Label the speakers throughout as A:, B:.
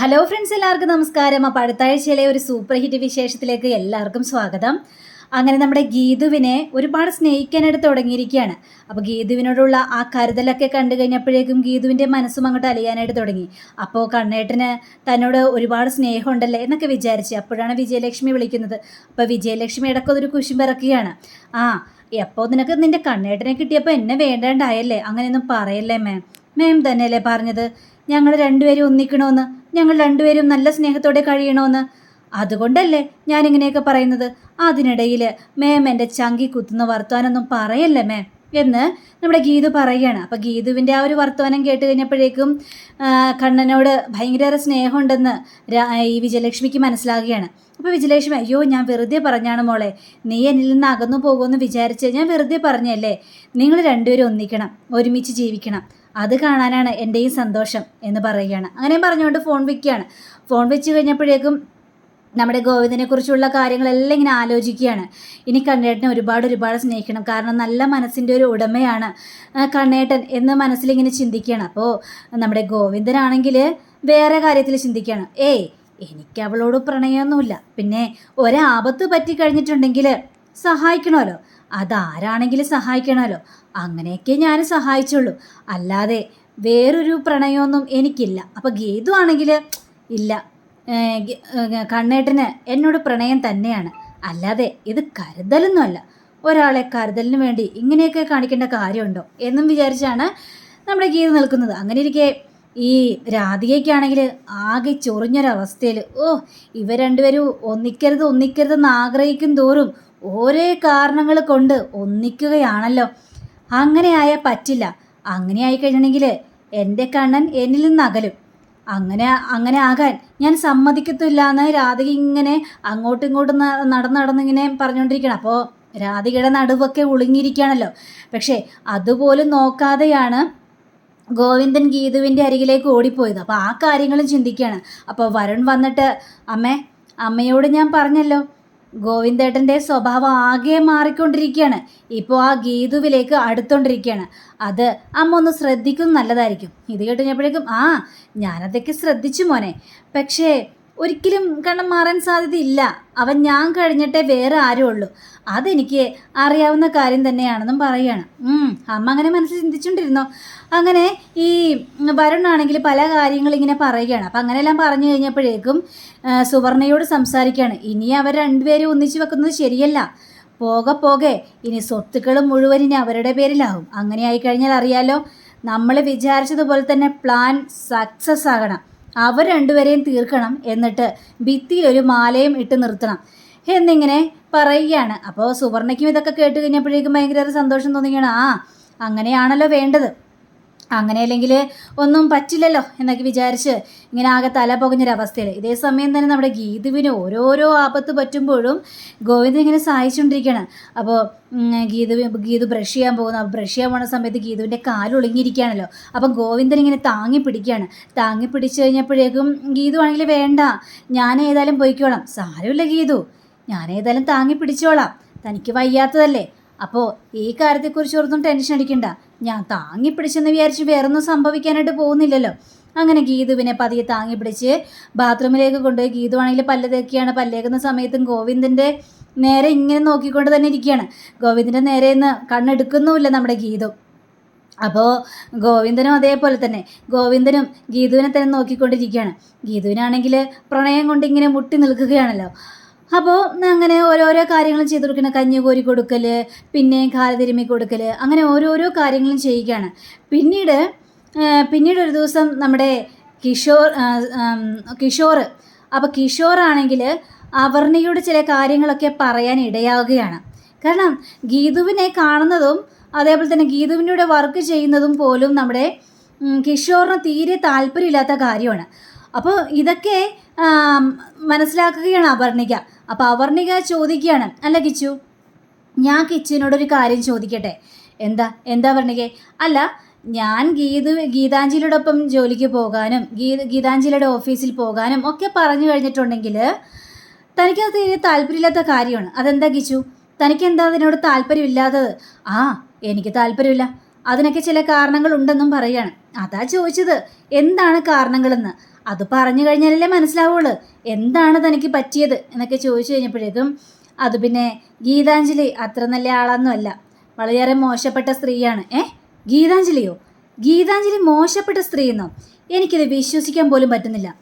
A: Hello friends എല്ലാവർക്കും നമസ്കാരം. അപ്പോൾ അടുത്താഴ്ചയിലെ ഒരു സൂപ്പർ ഹിറ്റ് വിശേഷത്തിലേക്ക് എല്ലാവർക്കും സ്വാഗതം. അങ്ങനെ നമ്മുടെ ഗീതുവിനെ ഒരുപാട് സ്നേഹിക്കാനായിട്ട് തുടങ്ങിയിരിക്കുകയാണ്. അപ്പോൾ ഗീതുവിനോടുള്ള ആ കരുതലൊക്കെ കണ്ടു കഴിഞ്ഞപ്പോഴേക്കും ഗീതുവിന്റെ മനസ്സും അങ്ങോട്ട് അലിയാനായിട്ട് തുടങ്ങി. അപ്പോൾ കണ്ണേട്ടന് തന്നോട് ഒരുപാട് സ്നേഹമുണ്ടല്ലേ എന്നൊക്കെ വിചാരിച്ച് അപ്പോഴാണ് വിജയലക്ഷ്മി വിളിക്കുന്നത്. അപ്പോൾ വിജയലക്ഷ്മി ഇടയ്ക്കൊരു കുശുമ്പിറക്കുകയാണ് ആ എപ്പോൾ നിനക്ക് നിന്റെ കണ്ണേട്ടനെ കിട്ടിയപ്പോൾ എന്നെ വേണ്ടാണ്ടായല്ലേ? അങ്ങനെയൊന്നും പറയല്ലേ മാം മാം തന്നെയല്ലേ പറഞ്ഞത്? ഞങ്ങൾ രണ്ടുപേരും ഒന്നിക്കണമെന്ന് ഞങ്ങൾ രണ്ടുപേരും നല്ല സ്നേഹത്തോടെ കഴിയണമെന്ന് അതുകൊണ്ടല്ലേ ഞാൻ ഇങ്ങനെയൊക്കെ പറയുന്നത്. അതിനിടയിൽ മേം എന്റെ ചങ്കി കുത്തുന്ന വർത്തമാനമൊന്നും പറയല്ലേ മേം? എന്ന് നമ്മുടെ ഗീതു പറയുകയാണ് അപ്പോൾ ഗീതുവിന്റെ ആ ഒരു വർത്തമാനം കേട്ട് കഴിഞ്ഞപ്പോഴേക്കും കണ്ണനോട് ഭയങ്കര സ്നേഹമുണ്ടെന്ന് ഈ വിജയലക്ഷ്മിക്ക് മനസ്സിലാകുകയാണ്. അപ്പോൾ വിജയലക്ഷ്മി അയ്യോ ഞാൻ വെറുതെ പറഞ്ഞാണ് മോളെ. നീ എന്നിൽ നിന്ന് അകന്നു പോകുമെന്ന് വിചാരിച്ച് ഞാൻ വെറുതെ പറഞ്ഞല്ലേ? നിങ്ങൾ രണ്ടുപേരും ഒന്നിക്കണം ഒരുമിച്ച് ജീവിക്കണം. അത് കാണാനാണ് എന്റെയും സന്തോഷം എന്ന് പറയുകയാണ്. അങ്ങനെ പറഞ്ഞുകൊണ്ട് ഫോൺ വെക്കുകയാണ്. ഫോൺ വെച്ച് കഴിഞ്ഞപ്പോഴേക്കും നമ്മുടെ ഗോവിന്ദനെ കുറിച്ചുള്ള കാര്യങ്ങളെല്ലാം ഇങ്ങനെ ആലോചിക്കുകയാണ്. ഇനി കണ്ണേട്ടനെ ഒരുപാട് ഒരുപാട് സ്നേഹിക്കണം. കാരണം നല്ല മനസ്സിന്റെ ഒരു ഉടമയാണ് കണ്ണേട്ടൻ എന്ന് മനസ്സിലിങ്ങനെ ചിന്തിക്കുകയാണ്. അപ്പോൾ നമ്മുടെ ഗോവിന്ദനാണെങ്കിൽ വേറെ കാര്യത്തിൽ ചിന്തിക്കുകയാണ്. ഏയ് എനിക്ക് അവളോട് പ്രണയമൊന്നുമില്ല. പിന്നെ ഒരാപത്ത് പറ്റി കഴിഞ്ഞിട്ടുണ്ടെങ്കിൽ സഹായിക്കണമല്ലോ. അതാരാണെങ്കിലും സഹായിക്കണമല്ലോ. അങ്ങനെയൊക്കെ ഞാൻ സഹായിച്ചുള്ളൂ. അല്ലാതെ വേറൊരു പ്രണയമൊന്നും എനിക്കില്ല. അപ്പോൾ ഗീതു ആണെങ്കിൽ ഇല്ല. കണ്ണേട്ടന് എന്നോട് പ്രണയം തന്നെയാണ്. അല്ലാതെ ഇത് കരുതലൊന്നുമല്ല. ഒരാളെ കരുതലിന് വേണ്ടി ഇങ്ങനെയൊക്കെ കാണിക്കേണ്ട കാര്യമുണ്ടോ എന്നും വിചാരിച്ചാണ് നമ്മുടെ ഗീത നിൽക്കുന്നത്. അങ്ങനെ ഇരിക്കെ ഈ രാധികയ്ക്കാണെങ്കിൽ ആകെ ചൊറിഞ്ഞൊരവസ്ഥയിൽ ഓ ഇവ രണ്ടുപേരും ഒന്നിക്കരുത് ഒന്നിക്കരുതെന്ന് ആഗ്രഹിക്കും തോറും ഓരോ കാരണങ്ങൾ കൊണ്ട് ഒന്നിക്കുകയാണല്ലോ. അങ്ങനെ ആയാൽ പറ്റില്ല. അങ്ങനെ ആയി കഴിഞ്ഞിട്ടുണ്ടെങ്കിൽ എന്റെ കണ്ണൻ എന്നിൽ നിന്ന് അകലും. അങ്ങനെ അങ്ങനെ ആകാൻ ഞാൻ സമ്മതിക്കത്തില്ല എന്ന് രാധിക ഇങ്ങനെ അങ്ങോട്ടും ഇങ്ങോട്ടും നടന്ന് നടന്നിങ്ങനെ പറഞ്ഞുകൊണ്ടിരിക്കണം അപ്പോൾ രാധികയുടെ നടുവൊക്കെ ഒളിഞ്ഞിരിക്കുകയാണല്ലോ. പക്ഷേ അതുപോലും നോക്കാതെയാണ് ഗോവിന്ദൻ ഗീതുവിന്റെ അരികിലേക്ക് ഓടിപ്പോയത്. അപ്പോൾ ആ കാര്യങ്ങളും ചിന്തിക്കുകയാണ്. അപ്പോൾ വരുൺ വന്നിട്ട് അമ്മേ അമ്മയോട് ഞാൻ പറഞ്ഞല്ലോ ഗോവിന്ദേട്ടന്റെ സ്വഭാവം ആകെ മാറിക്കൊണ്ടിരിക്കുകയാണ്. ഇപ്പോൾ ആ ഗീതുവിലേക്ക് അടുത്തോണ്ടിരിക്കുകയാണ്. അത് അമ്മ ഒന്ന് ശ്രദ്ധിക്കും നല്ലതായിരിക്കും. ഇത് കേട്ട് കഴിഞ്ഞപ്പോഴേക്കും ആ ഞാനതൊക്കെ ശ്രദ്ധിച്ചു മോനെ. പക്ഷേ ഒരിക്കലും കണ്ണം മാറാൻ സാധ്യതയില്ല. അവൻ ഞാൻ കഴിഞ്ഞിട്ടേ വേറെ ആരും ഉള്ളൂ അതെനിക്ക് അറിയാവുന്ന കാര്യം തന്നെയാണെന്നും പറയുകയാണ് അമ്മ അങ്ങനെ മനസ്സിൽ ചിന്തിച്ചുകൊണ്ടിരുന്നോ. അങ്ങനെ ഈ വരുണാണെങ്കിൽ പല കാര്യങ്ങൾ ഇങ്ങനെ പറയുകയാണ്. അപ്പം അങ്ങനെയെല്ലാം പറഞ്ഞു കഴിഞ്ഞപ്പോഴേക്കും സുവർണയോട് സംസാരിക്കുകയാണ്. ഇനി അവർ രണ്ടുപേരും ഒന്നിച്ചു വെക്കുന്നത് ശരിയല്ല. പോകെ പോകെ ഇനി സ്വത്തുക്കൾ മുഴുവൻ ഇനി അവരുടെ പേരിലാവും അങ്ങനെ ആയിക്കഴിഞ്ഞാൽ അറിയാലോ നമ്മൾ വിചാരിച്ചതുപോലെ തന്നെ പ്ലാൻ സക്സസ് ആകണം. അവർ രണ്ടുപേരെയും തീർക്കണം എന്നിട്ട് ഭിത്തിയിൽ ഒരു മാലയും ഇട്ട് നിർത്തണം. എന്നിങ്ങനെ പറയുകയാണ്. അപ്പോൾ സുവർണയ്ക്കും ഇതൊക്കെ കേട്ട് കഴിഞ്ഞപ്പോഴേക്കും ഭയങ്കര സന്തോഷം തോന്നുകയാണ് ആ അങ്ങനെയാണല്ലോ വേണ്ടത്. അങ്ങനെയല്ലെങ്കിൽ ഒന്നും പറ്റില്ലല്ലോ എന്നൊക്കെ വിചാരിച്ച് ഇങ്ങനെ ആകെ തല പുകഞ്ഞൊരവസ്ഥയിൽ. ഇതേ സമയം തന്നെ നമ്മുടെ ഗീതുവിന് ഓരോരോ ആപത്ത് പറ്റുമ്പോഴും ഗോവിന്ദൻ ഇങ്ങനെ സഹായിച്ചുകൊണ്ടിരിക്കുകയാണ് അപ്പോൾ ഗീതു ഗീതു ബ്രഷ് ചെയ്യാൻ പോകുന്നു. ബ്രഷ് ചെയ്യാൻ പോകുന്ന സമയത്ത് ഗീതുവിന്റെ കാലൊളിഞ്ഞിരിക്കുകയാണല്ലോ അപ്പം ഗോവിന്ദൻ ഇങ്ങനെ താങ്ങി പിടിക്കുകയാണ്. താങ്ങി പിടിച്ചു കഴിഞ്ഞപ്പോഴേക്കും ഗീതു ആണെങ്കിൽ വേണ്ട ഞാൻ ഏതായാലും പോയിക്കോളാം. സാരമില്ല ഗീതു. ഞാൻ ഏതായാലും താങ്ങി പിടിച്ചോളാം. തനിക്ക് വയ്യാത്തതല്ലേ. അപ്പോൾ ഈ കാര്യത്തെക്കുറിച്ച് ഓർത്തും ടെൻഷൻ അടിക്കണ്ട. ഞാൻ താങ്ങി പിടിച്ചെന്ന് വിചാരിച്ച് വേറൊന്നും സംഭവിക്കാനായിട്ട് പോകുന്നില്ലല്ലോ. അങ്ങനെ ഗീതുവിനെ പതിയെ താങ്ങി പിടിച്ച് ബാത്റൂമിലേക്ക് കൊണ്ടുപോയി. ഗീതു ആണെങ്കിൽ പല്ല് പല്ലേക്കുന്ന സമയത്തും ഗോവിന്ദന്റെ നേരെ ഇങ്ങനെ നോക്കിക്കൊണ്ട് തന്നെ ഇരിക്കുകയാണ്. ഗോവിന്ദന്റെ നേരെ നിന്ന് കണ്ണെടുക്കുന്നുമില്ല നമ്മുടെ ഗീതു. അപ്പോൾ ഗോവിന്ദനും അതേപോലെ തന്നെ. ഗോവിന്ദനും ഗീതുവിനെ തന്നെ നോക്കിക്കൊണ്ടിരിക്കുകയാണ്. ഗീതുവിനാണെങ്കിൽ പ്രണയം കൊണ്ട് ഇങ്ങനെ മുട്ടി നിൽക്കുകയാണല്ലോ. അപ്പോൾ അങ്ങനെ ഓരോരോ കാര്യങ്ങളും ചെയ്തു കൊടുക്കണം കഞ്ഞി കോരി കൊടുക്കൽ പിന്നെ കാൽ തിരുമ്മി കൊടുക്കൽ അങ്ങനെ ഓരോരോ കാര്യങ്ങളും ചെയ്യുകയാണ്. പിന്നീട് പിന്നീട് ഒരു ദിവസം നമ്മുടെ കിഷോർ കിഷോർ അപ്പോൾ കിഷോറാണെങ്കിൽ അവർണിയുടെ ചില കാര്യങ്ങളൊക്കെ പറയാൻ ഇടയാവുകയാണ്. കാരണം ഗീതുവിനെ കാണുന്നതും അതേപോലെ തന്നെ ഗീതുവിന്റെ വർക്ക് ചെയ്യുന്നതും പോലും നമ്മുടെ കിഷോറിന് തീരെ താല്പര്യമില്ലാത്ത കാര്യമാണ്. അപ്പോൾ ഇതൊക്കെ മനസ്സിലാക്കുകയാണ് അപർണിക അപ്പോൾ അവർണിക ചോദിക്കുകയാണ് അല്ല കിച്ചു ഞാൻ കിച്ചുവിനോടൊരു കാര്യം ചോദിക്കട്ടെ? എന്താ എന്താ വർണികെ അല്ല ഞാൻ ഗീതു ഗീതാഞ്ജലിയോടൊപ്പം ജോലിക്ക് പോകാനും ഗീത ഗീതാഞ്ജലിയുടെ ഓഫീസിൽ പോകാനും ഒക്കെ പറഞ്ഞു കഴിഞ്ഞിട്ടുണ്ടെങ്കിൽ തനിക്കത് തീരെ താല്പര്യമില്ലാത്ത കാര്യമാണ്. അതെന്താ ഗിച്ചു തനിക്ക് എന്താ അതിനോട് താല്പര്യമില്ലാത്തത്? ആ എനിക്ക് താല്പര്യമില്ല. അതിനൊക്കെ ചില കാരണങ്ങളുണ്ടെന്നും പറയാണ്. അതാ ചോദിച്ചത് എന്താണ് കാരണങ്ങളെന്ന്? അത് പറഞ്ഞു കഴിഞ്ഞാലല്ലേ മനസ്സിലാവുള്ളൂ. എന്താണ് തനിക്ക് പറ്റിയത് എന്നൊക്കെ ചോദിച്ചു കഴിഞ്ഞപ്പോഴേക്കും അത് പിന്നെ ഗീതാഞ്ജലി അത്ര നല്ല ആളൊന്നുമല്ല വളരെയേറെ മോശപ്പെട്ട സ്ത്രീയാണ്. ഏ? ഗീതാഞ്ജലിയോ? ഗീതാഞ്ജലി മോശപ്പെട്ട സ്ത്രീ എന്നോ എനിക്കിത് വിശ്വസിക്കാൻ പോലും പറ്റുന്നില്ല.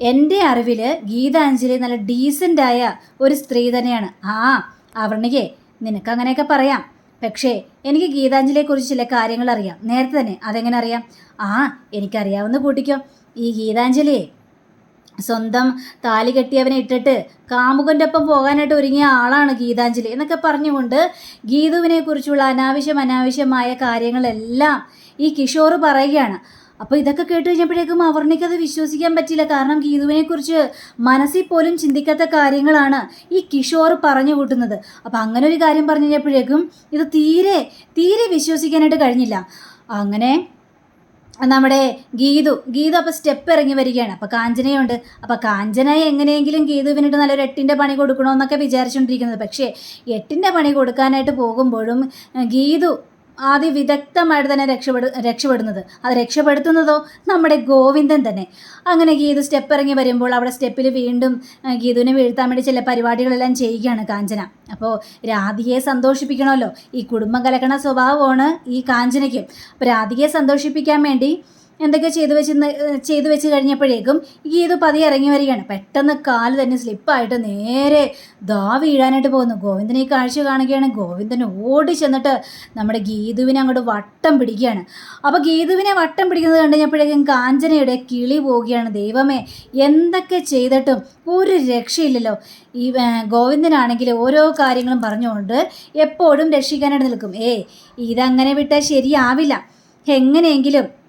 A: എന്റെ അറിവിൽ ഗീതാഞ്ജലി നല്ല ഡീസന്റായ ഒരു സ്ത്രീ തന്നെയാണ്. ആ അവർണികെ നിനക്കങ്ങനെയൊക്കെ പറയാം. പക്ഷേ എനിക്ക് ഗീതാഞ്ജലിയെക്കുറിച്ച് ചില കാര്യങ്ങൾ അറിയാം നേരത്തെ തന്നെ. അതെങ്ങനെ അറിയാം? ആ എനിക്കറിയാവുന്ന കൂട്ടിക്കോ. ഈ ഗീതാഞ്ജലിയെ സ്വന്തം താലി കെട്ടിയവനെ ഇട്ടിട്ട് കാമുകന്റെ ഒപ്പം പോകാനായിട്ട് ഒരുങ്ങിയ ആളാണ് ഗീതാഞ്ജലി എന്നൊക്കെ പറഞ്ഞുകൊണ്ട് ഗീതുവിനെ കുറിച്ചുള്ള അനാവശ്യം അനാവശ്യമായ കാര്യങ്ങളെല്ലാം ഈ കിഷോർ പറയുകയാണ്. അപ്പോൾ ഇതൊക്കെ കേട്ട് കഴിഞ്ഞപ്പോഴേക്കും അവർണിക്ക് അത് വിശ്വസിക്കാൻ പറ്റില്ല കാരണം ഗീതുവിനെ കുറിച്ച് മനസ്സിൽ പോലും ചിന്തിക്കാത്ത കാര്യങ്ങളാണ് ഈ കിഷോർ പറഞ്ഞു കൂട്ടുന്നത്. അപ്പോൾ അങ്ങനെ ഒരു കാര്യം പറഞ്ഞു കഴിഞ്ഞപ്പോഴേക്കും ഇത് തീരെ തീരെ വിശ്വസിക്കാനായിട്ട് കഴിഞ്ഞില്ല. അങ്ങനെ നമ്മുടെ ഗീതു ഗീതു അപ്പോൾ സ്റ്റെപ്പ് ഇറങ്ങി വരികയാണ്. അപ്പോൾ കാഞ്ചനയുണ്ട്. അപ്പോൾ കാഞ്ചനയെ എങ്ങനെയെങ്കിലും ഗീതുവിനിട്ട് നല്ലൊരു എട്ടിന്റെ പണി കൊടുക്കണമെന്നൊക്കെ വിചാരിച്ചുകൊണ്ടിരിക്കുന്നത് പക്ഷേ എട്ടിന്റെ പണി കൊടുക്കാനായിട്ട് പോകുമ്പോഴും ഗീതു ആദ്യം വിദഗ്ധമായിട്ട് തന്നെ രക്ഷപ്പെടു രക്ഷപ്പെടുന്നത്. അത് രക്ഷപ്പെടുത്തുന്നതോ നമ്മുടെ ഗോവിന്ദൻ തന്നെ. അങ്ങനെ ഗീതു സ്റ്റെപ്പ് ഇറങ്ങി വരുമ്പോൾ അവിടെ സ്റ്റെപ്പിൽ വീണ്ടും ഗീതുവിനെ വീഴ്ത്താൻ വേണ്ടി ചില പരിപാടികളെല്ലാം ചെയ്യുകയാണ് കാഞ്ചന. അപ്പോൾ രാധികയെ സന്തോഷിപ്പിക്കണമല്ലോ. ഈ കുടുംബം കലക്കണ സ്വഭാവമാണ് ഈ കാഞ്ചനയ്ക്കും. അപ്പോൾ രാധികയെ സന്തോഷിപ്പിക്കാൻ വേണ്ടി എന്തൊക്കെ ചെയ്തു വെച്ച് ചെയ്തു വെച്ച് കഴിഞ്ഞപ്പോഴേക്കും ഗീതു പതിയെ ഇറങ്ങി വരികയാണ്. പെട്ടെന്ന് കാൽ തന്നെ സ്ലിപ്പായിട്ട് നേരെ ദാ വീഴാനായിട്ട് പോകുന്നു. ഗോവിന്ദനെ ഈ കാഴ്ച കാണുകയാണ്. ഗോവിന്ദൻ ഓടി ചെന്നിട്ട് നമ്മുടെ ഗീതുവിനെ അങ്ങോട്ട് വട്ടം പിടിക്കുകയാണ്. അപ്പോൾ ഗീതുവിനെ വട്ടം പിടിക്കുന്നത് കണ്ടു കഴിഞ്ഞപ്പോഴേക്കും കാഞ്ചനയുടെ കിളി പോവുകയാണ്. ദൈവമേ എന്തൊക്കെ ചെയ്തിട്ടും ഒരു രക്ഷയില്ലല്ലോ. ഈ ഗോവിന്ദനാണെങ്കിൽ ഓരോ കാര്യങ്ങളും പറഞ്ഞുകൊണ്ട് എപ്പോഴും രക്ഷിക്കാനായിട്ട് നിൽക്കും. ഏ ഇതങ്ങനെ വിട്ടാൽ ശരിയാവില്ല. എങ്ങനെയെങ്കിലും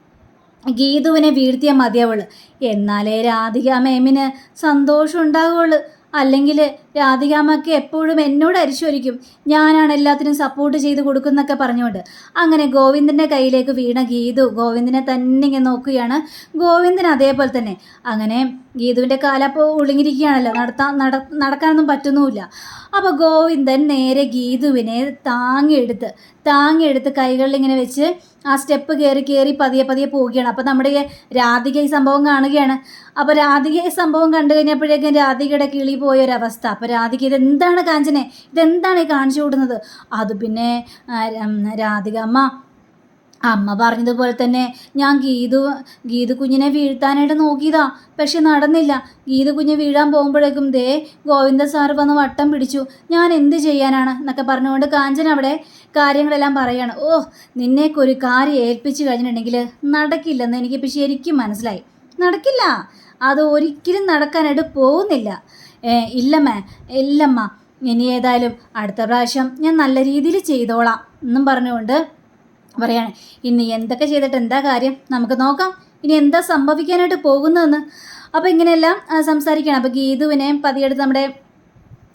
A: ഗീതുവിനെ വീഴ്ത്തിയ മതിയവൾ. എന്നാലേ രാധിക മേമിന് സന്തോഷം ഉണ്ടാവുള്ളൂ അല്ലെങ്കിൽ രാധികാമ്മക്ക് എപ്പോഴും എന്നോട് അരിശോരിക്കും ഞാനാണ് എല്ലാത്തിനും സപ്പോർട്ട് ചെയ്ത് കൊടുക്കുന്നൊക്കെ പറഞ്ഞുകൊണ്ട്. അങ്ങനെ ഗോവിന്ദന്റെ കയ്യിലേക്ക് വീണ ഗീതു ഗോവിന്ദനെ തന്നെ ഇങ്ങനെ നോക്കുകയാണ്. ഗോവിന്ദൻ അതേപോലെ തന്നെ. അങ്ങനെ ഗീതുവിന്റെ കാലപ്പോൾ ഒളിഞ്ഞിരിക്കുകയാണല്ലോ. നടത്താൻ നട നടക്കാനൊന്നും പറ്റുന്നുമില്ല. അപ്പോൾ ഗോവിന്ദൻ നേരെ ഗീതുവിനെ താങ്ങിയെടുത്ത് താങ്ങിയെടുത്ത് കൈകളിൽ ഇങ്ങനെ വെച്ച് ആ സ്റ്റെപ്പ് കയറി കയറി പതിയെ പതിയെ പോവുകയാണ്. അപ്പോൾ നമ്മുടെ ഈ രാധിക ഈ സംഭവം കാണുകയാണ്. അപ്പോൾ രാധിക ഈ സംഭവം കണ്ടു കഴിഞ്ഞപ്പോഴേക്കും രാധികയുടെ കിളി പോയ ഒരവസ്ഥ അപ്പോൾ രാധിക ഇതെന്താണ് കാഞ്ചനെ? ഇതെന്താണ് ഈ കാണിച്ചു കൊടുക്കുന്നത്? അത് പിന്നെ രാധിക അമ്മ അമ്മ പറഞ്ഞതുപോലെ തന്നെ ഞാൻ ഗീതു ഗീതു കുഞ്ഞിനെ വീഴ്ത്താനായിട്ട് നോക്കിയതാ. പക്ഷെ നടന്നില്ല. ഗീതു കുഞ്ഞ് വീഴാൻ പോകുമ്പോഴേക്കും ദേ ഗോവിന്ദ സാർ വന്ന് വട്ടം പിടിച്ചു. ഞാൻ എന്ത് ചെയ്യാനാണ് എന്നൊക്കെ പറഞ്ഞുകൊണ്ട് കാഞ്ചൻ അവിടെ കാര്യങ്ങളെല്ലാം പറയാണ്. ഓ നിന്നേക്ക് ഒരു കാര്യം ഏൽപ്പിച്ചു കഴിഞ്ഞിട്ടുണ്ടെങ്കിൽ നടക്കില്ലെന്ന് എനിക്കിപ്പോൾ ശരിക്കും മനസ്സിലായി. നടക്കില്ല. അത് ഒരിക്കലും നടക്കാനായിട്ട് പോകുന്നില്ല. ഇല്ലമ്മ ഇല്ലമ്മേ. ഇനി ഏതായാലും അടുത്ത പ്രാവശ്യം ഞാൻ നല്ല രീതിയിൽ ചെയ്തോളാം എന്നും പറഞ്ഞുകൊണ്ട് പറയാണ് ഇന്ന് എന്തൊക്കെ ചെയ്തിട്ട് എന്താ കാര്യം? നമുക്ക് നോക്കാം. ഇനി എന്താ സംഭവിക്കാനായിട്ട് പോകുന്നതെന്ന്. അപ്പോൾ ഇങ്ങനെയെല്ലാം സംസാരിക്കുകയാണ്. അപ്പോൾ ഗീതുവിനെ പതിയെടുത്ത് നമ്മുടെ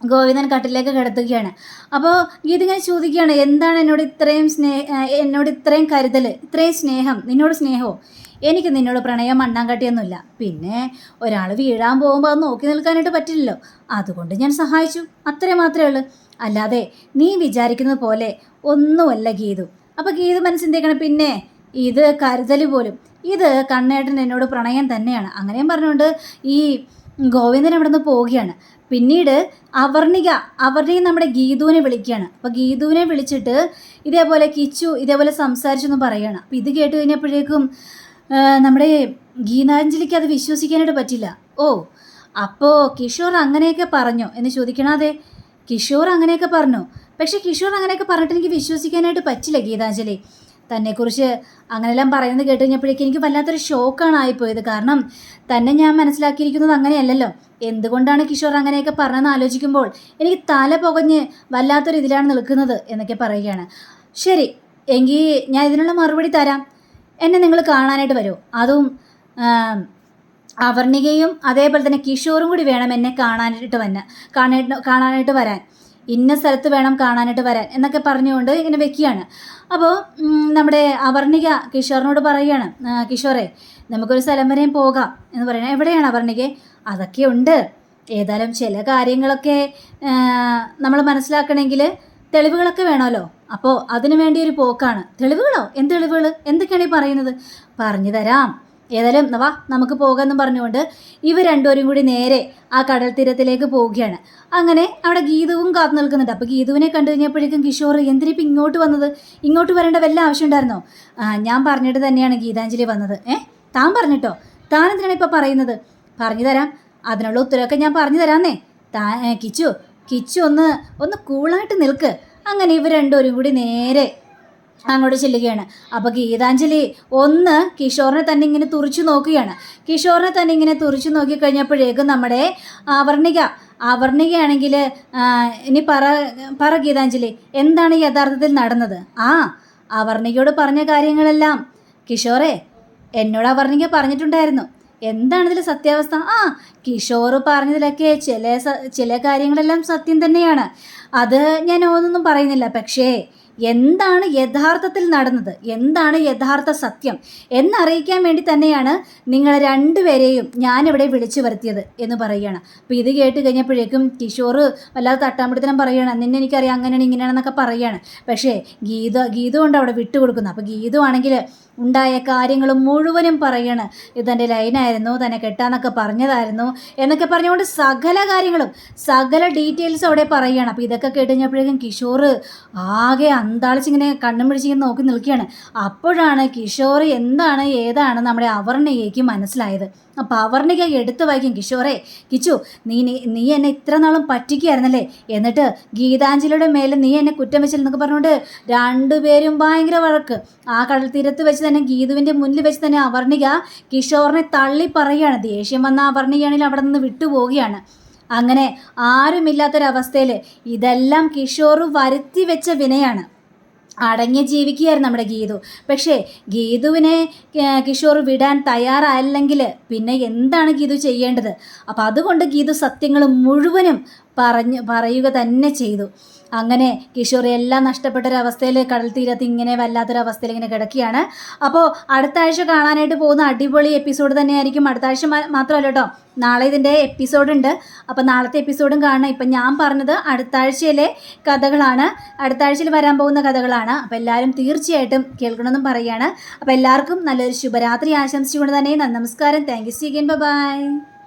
A: ഗോവിന്ദൻ കട്ടിലേക്ക് കിടത്തുകയാണ്. അപ്പോൾ ഗീത ഇങ്ങനെ ചോദിക്കുകയാണ് എന്താണ് എന്നോട് ഇത്രയും സ്നേഹ എന്നോട് ഇത്രയും കരുതൽ ഇത്രയും സ്നേഹം? നിന്നോട് സ്നേഹമോ? എനിക്ക് നിന്നോട് പ്രണയം മണ്ണാങ്കട്ടിയൊന്നുമില്ല പിന്നെ ഒരാൾ വീഴാൻ പോകുമ്പോൾ അത് നോക്കി നിൽക്കാനായിട്ട് പറ്റില്ലല്ലോ. അതുകൊണ്ട് ഞാൻ സഹായിച്ചു. അത്രേ മാത്രമേ ഉള്ളൂ. അല്ലാതെ നീ വിചാരിക്കുന്നത് പോലെ ഒന്നുമല്ല ഗീതു. അപ്പോൾ ഗീതു മനസ്സിന്തിക്കണം പിന്നെ ഇത് കരുതൽ പോലും. ഇത് കണ്ണേട്ടൻ എന്നോട് പ്രണയം തന്നെയാണ്. അങ്ങനെയും പറഞ്ഞുകൊണ്ട് ഈ ഗോവിന്ദൻ അവിടെ നിന്ന് പോവുകയാണ്. പിന്നീട് അവർണിക അവർണിക നമ്മുടെ ഗീതുവിനെ വിളിക്കുകയാണ്. അപ്പോൾ ഗീതുവിനെ വിളിച്ചിട്ട് ഇതേപോലെ കിച്ചു ഇതേപോലെ സംസാരിച്ചെന്ന് പറയുകയാണ്. അപ്പോൾ ഇത് കേട്ട് കഴിഞ്ഞപ്പോഴേക്കും നമ്മുടെ ഗീതാഞ്ജലിക്ക് അത് വിശ്വസിക്കാനായിട്ട് പറ്റില്ല. ഓ അപ്പോൾ കിഷോർ അങ്ങനെയൊക്കെ പറഞ്ഞോ? എന്ന് ചോദിക്കണാതെ കിഷോർ അങ്ങനെയൊക്കെ പറഞ്ഞു. പക്ഷേ കിഷോർ അങ്ങനെയൊക്കെ പറഞ്ഞിട്ട് എനിക്ക് വിശ്വസിക്കാനായിട്ട് പറ്റില്ല ഗീതാഞ്ജലി. തന്നെക്കുറിച്ച് അങ്ങനെല്ലാം പറയുന്നത് കേട്ട് കഴിഞ്ഞപ്പോഴേക്കും എനിക്ക് വല്ലാത്തൊരു ഷോക്കാണ് ആയിപ്പോയത്. കാരണം തന്നെ ഞാൻ മനസ്സിലാക്കിയിരിക്കുന്നത് അങ്ങനെയല്ലല്ലോ. എന്തുകൊണ്ടാണ് കിഷോർ അങ്ങനെയൊക്കെ പറഞ്ഞതെന്ന് ആലോചിക്കുമ്പോൾ എനിക്ക് തല പുകഞ്ഞ് വല്ലാത്തൊരു ഇതിലാണ് നിൽക്കുന്നത് എന്നൊക്കെ പറയുകയാണ്. ശരി എങ്കിൽ ഞാൻ ഇതിനുള്ള മറുപടി തരാം. എന്നെ നിങ്ങൾ കാണാനായിട്ട് വരുമോ അതും അവർണികയും അതേപോലെ തന്നെ കിഷോറും കൂടി വേണം എന്നെ കാണാനായിട്ട് വന്ന കാണാനായിട്ട് വരാൻ. ഇന്ന സ്ഥലത്ത് വേണം കാണാനായിട്ട് വരാൻ എന്നൊക്കെ പറഞ്ഞുകൊണ്ട് ഇങ്ങനെ വെക്കുകയാണ്. അപ്പോൾ നമ്മുടെ അവർണിക കിഷോറിനോട് പറയുകയാണ് "ആ, കിഷോറെ നമുക്കൊരു സ്ഥലം വരെയും പോകാം എന്ന് പറയുന്നത്. എവിടെയാണ് അവർണിക? അതൊക്കെ ഉണ്ട്. ഏതായാലും ചില കാര്യങ്ങളൊക്കെ നമ്മൾ മനസ്സിലാക്കണമെങ്കിൽ തെളിവുകളൊക്കെ വേണമല്ലോ. അപ്പോൾ അതിനു വേണ്ടി ഒരു പോക്കാണ്. തെളിവുകളോ? എന്ത് തെളിവുകൾ എന്തൊക്കെയാണ് ഈ പറയുന്നത്? പറഞ്ഞു തരാം. ഏതായാലും വാ നമുക്ക് പോകാമെന്ന് പറഞ്ഞുകൊണ്ട് ഇവർ രണ്ടുപേരും കൂടി നേരെ ആ കടൽ തീരത്തിലേക്ക് പോവുകയാണ്. അങ്ങനെ അവിടെ ഗീതവും കാത്തു നിൽക്കുന്നുണ്ട്. അപ്പോൾ ഗീതുവിനെ കണ്ടു കഴിഞ്ഞപ്പോഴേക്കും കിഷോർ എന്തിനിപ്പോൾ ഇങ്ങോട്ട് വന്നത്? ഇങ്ങോട്ട് വരേണ്ട വല്ല ആവശ്യം ഉണ്ടായിരുന്നോ? ആ ഞാൻ പറഞ്ഞിട്ട് തന്നെയാണ് ഗീതാഞ്ജലി വന്നത്. ഏ താൻ പറഞ്ഞിട്ടോ? താൻ എന്തിനാണ് ഇപ്പോൾ പറയുന്നത്? പറഞ്ഞു തരാം. അതിനുള്ള ഉത്തരവൊക്കെ ഞാൻ പറഞ്ഞു തരാന്നേ. താ കിച്ചു കിച്ചു ഒന്ന് ഒന്ന് കൂളായിട്ട് നിൽക്ക്. അങ്ങനെ ഇവർ രണ്ടുപേരും കൂടി നേരെ അങ്ങോട്ട് ചെല്ലുകയാണ്. അപ്പോൾ ഗീതാഞ്ജലി ഒന്ന് കിഷോറിനെ തന്നെ ഇങ്ങനെ തുറിച്ചു നോക്കുകയാണ്. കിഷോറിനെ തന്നെ ഇങ്ങനെ തുറിച്ചു നോക്കിക്കഴിഞ്ഞപ്പോഴേക്കും നമ്മുടെ അവർണിക അവർണികയാണെങ്കിൽ ഇനി പറ പറ ഗീതാഞ്ജലി എന്താണ് യഥാർത്ഥത്തിൽ നടന്നത്? ആ അവർണികയോട് പറഞ്ഞ കാര്യങ്ങളെല്ലാം. കിഷോറെ എന്നോട് അവർണിക പറഞ്ഞിട്ടുണ്ടായിരുന്നു. എന്താണ് ഇതിൽ സത്യാവസ്ഥ? ആ കിഷോർ പറഞ്ഞതിലൊക്കെ ചില ചില കാര്യങ്ങളെല്ലാം സത്യം തന്നെയാണ്. അത് ഞാൻ ഒന്നൊന്നും പറയുന്നില്ല. പക്ഷേ എന്താണ് യഥാർത്ഥത്തിൽ നടന്നത്? എന്താണ് യഥാർത്ഥ സത്യം? എന്നറിയിക്കാൻ വേണ്ടി തന്നെയാണ് നിങ്ങൾ രണ്ടുപേരെയും ഞാനിവിടെ വിളിച്ചു വരുത്തിയത് എന്ന് പറയുകയാണ്. അപ്പോൾ ഇത് കേട്ട് കഴിഞ്ഞപ്പോഴേക്കും കിഷോർ വല്ലാതെ തട്ടാമ്പിടുത്തനം പറയുകയാണ്. നിന്നെ എനിക്കറിയാം അങ്ങനെയാണ് ഇങ്ങനെയാണെന്നൊക്കെ പറയുകയാണ്. പക്ഷേ ഗീത ഗീത കൊണ്ട് അവിടെ വിട്ടുകൊടുക്കുന്നു. അപ്പോൾ ഗീതു ആണെങ്കിൽ ഉണ്ടായ കാര്യങ്ങൾ മുഴുവനും പറയാണ്. ഇതെന്റെ ലൈനായിരുന്നു തന്നെ കെട്ടാന്നൊക്കെ പറഞ്ഞതായിരുന്നു എന്നൊക്കെ പറഞ്ഞുകൊണ്ട് സകല കാര്യങ്ങളും സകല ഡീറ്റെയിൽസ് അവിടെ പറയുകയാണ് അപ്പോൾ ഇതൊക്കെ കേട്ട് കഴിഞ്ഞപ്പോഴേക്കും കിഷോർ ആകെ അന്താളിച്ചിങ്ങനെ കണ്ണും പിടിച്ചിങ്ങനെ നോക്കി നിൽക്കുകയാണ്. അപ്പോഴാണ് കിഷോർ എന്താണ് ഏതാണ് നമ്മുടെ അവർണയ്യയ്ക്ക് മനസ്സിലായത്. അപ്പോൾ അവർണിക എടുത്തു വായിക്കും. കിഷോറെ കിച്ചു നീ നീ- നീ എന്നെ ഇത്ര നാളും പറ്റിക്കുകയായിരുന്നല്ലേ? എന്നിട്ട് ഗീതാഞ്ജലിയുടെ മേലെ നീ എന്നെ കുറ്റം വെച്ചില്ലെന്നൊക്കെ പറഞ്ഞുകൊണ്ട് രണ്ടുപേരും ഭയങ്കര വഴക്ക്. ആ കടൽ തീരത്ത് വെച്ച് തന്നെ ഗീതുവിന്റെ മുന്നിൽ വെച്ച് തന്നെ അവർണിക കിഷോറിനെ തള്ളി പറയുകയാണ്. ദേഷ്യം വന്ന അവർണികയാണെങ്കിൽ അവിടെ നിന്ന് വിട്ടുപോവുകയാണ്. അങ്ങനെ ആരുമില്ലാത്തൊരവസ്ഥയിൽ ഇതെല്ലാം കിഷോർ വരുത്തി വെച്ച വിനയാണ്. അടങ്ങി ജീവിക്കുകയായിരുന്നു നമ്മുടെ ഗീതു. പക്ഷേ ഗീതുവിനെ കിഷോർ വിടാൻ തയ്യാറല്ലെങ്കിൽ പിന്നെ എന്താണ് ഗീതു ചെയ്യേണ്ടത്? അപ്പം അതുകൊണ്ട് ഗീതു സത്യങ്ങൾ മുഴുവനും പറഞ്ഞ് പറയുക തന്നെ ചെയ്തു. അങ്ങനെ കിഷോർ എല്ലാം നഷ്ടപ്പെട്ടൊരവസ്ഥയിൽ കടൽ തീരത്ത് ഇങ്ങനെ വല്ലാത്തൊരവസ്ഥയിൽ ഇങ്ങനെ കിടക്കുകയാണ്. അപ്പോൾ അടുത്ത ആഴ്ച കാണാനായിട്ട് പോകുന്ന അടിപൊളി എപ്പിസോഡ് തന്നെയായിരിക്കും. അടുത്ത ആഴ്ച മാത്രമല്ല കേട്ടോ നാളെ ഇതിന്റെ എപ്പിസോഡ് ഉണ്ട്. അപ്പോൾ നാളത്തെ എപ്പിസോഡും കാണണം. ഇപ്പം ഞാൻ പറഞ്ഞത് അടുത്ത ആഴ്ചയിലെ കഥകളാണ്. അടുത്ത ആഴ്ചയിൽ വരാൻ പോകുന്ന കഥകളാണ്. അപ്പോൾ എല്ലാവരും തീർച്ചയായിട്ടും കേൾക്കണമെന്നും പറയുകയാണ്. അപ്പോൾ എല്ലാവർക്കും നല്ലൊരു ശുഭരാത്രി ആശംസിച്ചുകൊണ്ട് തന്നെ നമസ്കാരം. Thank you see again bye